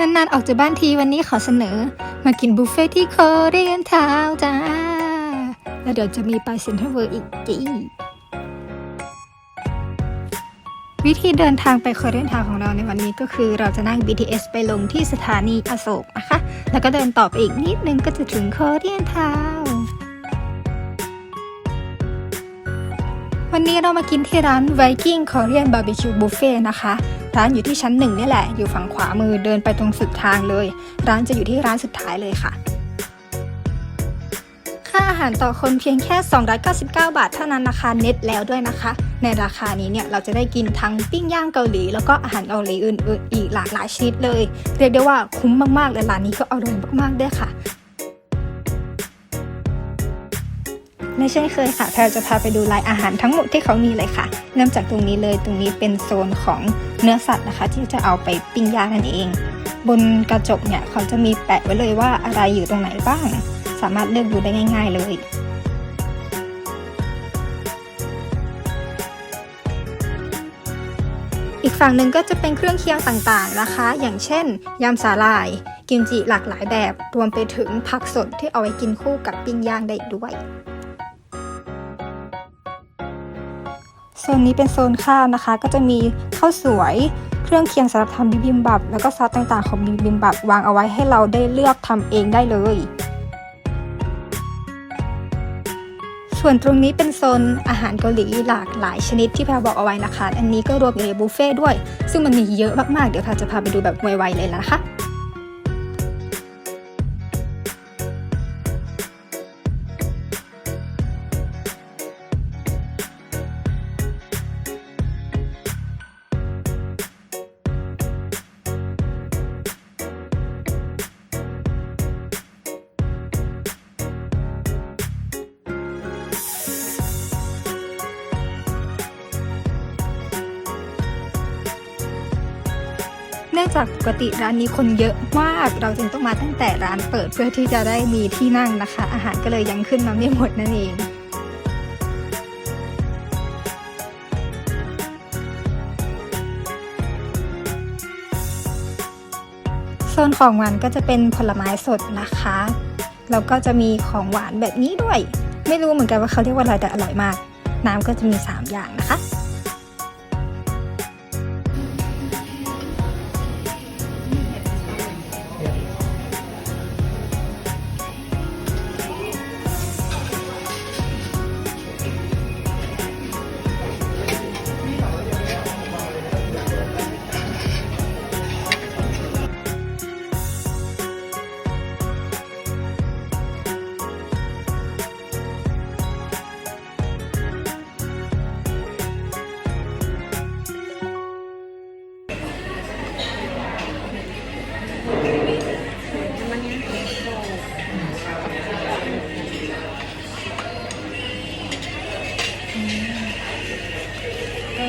นานๆออกจากบ้านทีวันนี้ขอเสนอ มากินบุฟเฟ่ที่โคเรียนทาวจ้า แล้วเดี๋ยวจะมีไปเซ็นทรัลเวิร์อีกจีวิธีเดินทางไปโคเรียนทาวของเราในวันนี้ก็คือเราจะนั่ง BTS ไปลงที่สถานีอโศกนะคะ แล้วก็เดินต่อไปอีกนิดนึงก็จะถึงโคเรียนทาววันนี้เรามากินที่ร้าน Viking Korean Barbecue Buffet นะคะ ร้านอยู่ที่ชั้นหนึ่งนี่แหละ อยู่ฝั่งขวามือเดินไปตรงสุดทางเลย ร้านจะอยู่ที่ร้านสุดท้ายเลยค่ะ ค่าอาหารต่อคนเพียงแค่ 299 บาทเท่านั้นนะคะเน็ตแล้วด้วยนะคะ ในราคานี้เนี่ยเราจะได้กินทั้งปิ้งย่างเกาหลี แล้วก็อาหารเกาหลีอื่นๆอีกหลากหลายชนิดเลย เรียกได้ว่าคุ้มมากๆเลยร้านนี้ก็อร่อยมากๆด้วยค่ะ และเช่นเคยค่ะแพรจะพาไปดูรายอาหารทั้งหมดที่เขามีเลยค่ะ เริ่มจากตรงนี้เลยตรงนี้เป็นโซนของเนื้อสัตว์นะคะ ที่จะเอาไปปิ้งย่างนั่นเอง บนกระจกเนี่ยเขาจะมีแปะไว้เลยว่าอะไรอยู่ตรงไหนบ้าง สามารถเลือกดูได้ง่าย ๆ เลยอีกฝั่งหนึ่งก็จะเป็นเครื่องเคียงต่างๆนะคะ อย่างเช่นยำสาหร่าย กิมจิหลากหลายแบบ รวมไปถึงผักสดที่เอาไว้กินคู่กับปิ้งย่างได้ด้วย โซนนี้เป็นโซนข้าวนะคะ ก็จะมีข้าวสวยเครื่องเคียงสำหรับทำบิบิมบับ แล้วก็ซอสต่างๆของบิบิมบับ วางเอาไว้ให้เราได้เลือกทำเองได้เลย ส่วนตรงนี้เป็นโซนอาหารเกาหลีหลากหลายชนิดที่แพรบอกเอาไว้นะคะ อันนี้ก็รวมอยู่ในบุฟเฟ่ด้วย ซึ่งมันมีเยอะมากๆ เดี๋ยวแพรจะพาไปดูแบบไวๆเลยนะคะ เนื่องจากปกติร้านนี้คนเยอะมาก เราจึงต้องมาตั้งแต่ร้านเปิดเพื่อที่จะได้มีที่นั่งนะคะ อาหารก็เลยยังขึ้นมาไม่หมดนั่นเองโซนของหวานก็จะเป็นผลไม้สดนะคะแล้วก็จะมีของหวานแบบนี้ด้วย ไม่รู้เหมือนกันว่าเขาเรียกว่าอะไรแต่อร่อยมาก น้ำก็จะมี 3 อย่างนะคะ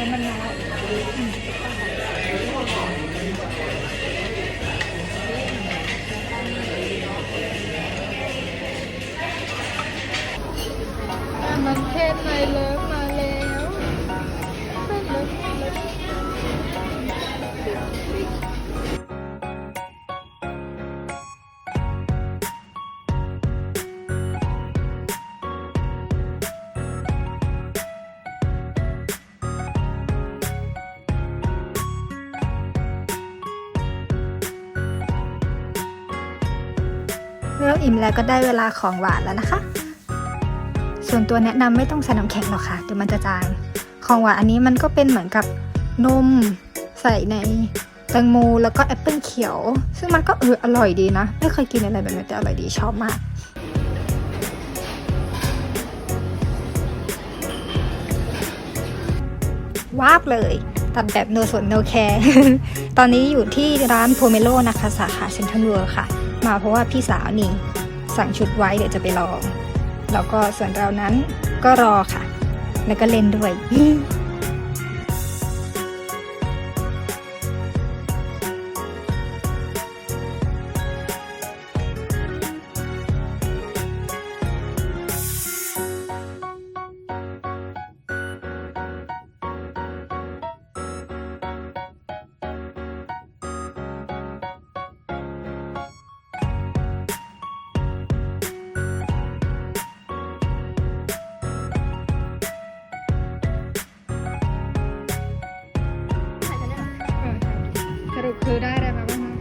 อมันน้อยมันเทศในเลิฟมาแล้ว เริ่มอิ่มแล้วก็ได้เวลาของหวานแล้วนะคะ ส่วนตัวแนะนำไม่ต้องใส่น้ำแข็งหรอกค่ะเดี๋ยวมันจะจางของหวานอันนี้มันก็เป็นเหมือนกับนมใส่ในแตงโมแล้วก็แอปเปิลเขียว ซึ่งมันก็เอออร่อยดีนะ ไม่เคยกินอะไรแบบนี้แต่อร่อยดีชอบมากวาบเลยตัดแบบโนสนโนแคร์ตอนนี้อยู่ที่ร้านโพเมโลนะคะ สาขาเซ็นทรัลเวิลด์ค่ะ มาเพราะว่าพี่สาวนี่สั่งชุดไว้เดี๋ยวจะไปลอง แล้วก็ส่วนเรานั้นก็รอค่ะ แล้วก็เล่นด้วย รุปคือได้อะไรมาบ้างนะ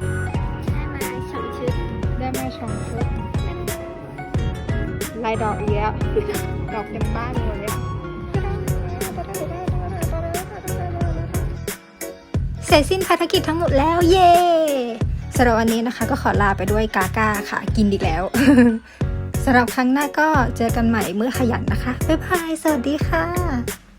ได้มาสองชุดได้มาสองชุดลายดอกอีกแล้วดอกเต็มบ้านหมดเลยเสร็จสิ้นภารกิจทั้งหมดแล้วเย้สำหรับวันนี้นะคะก็ขอลาไปด้วยกาก้าค่ะ กินอีกแล้วสำหรับครั้งหน้าก็เจอกันใหม่เมื่อขยันนะคะ บ๊ายบาย สวัสดีค่ะ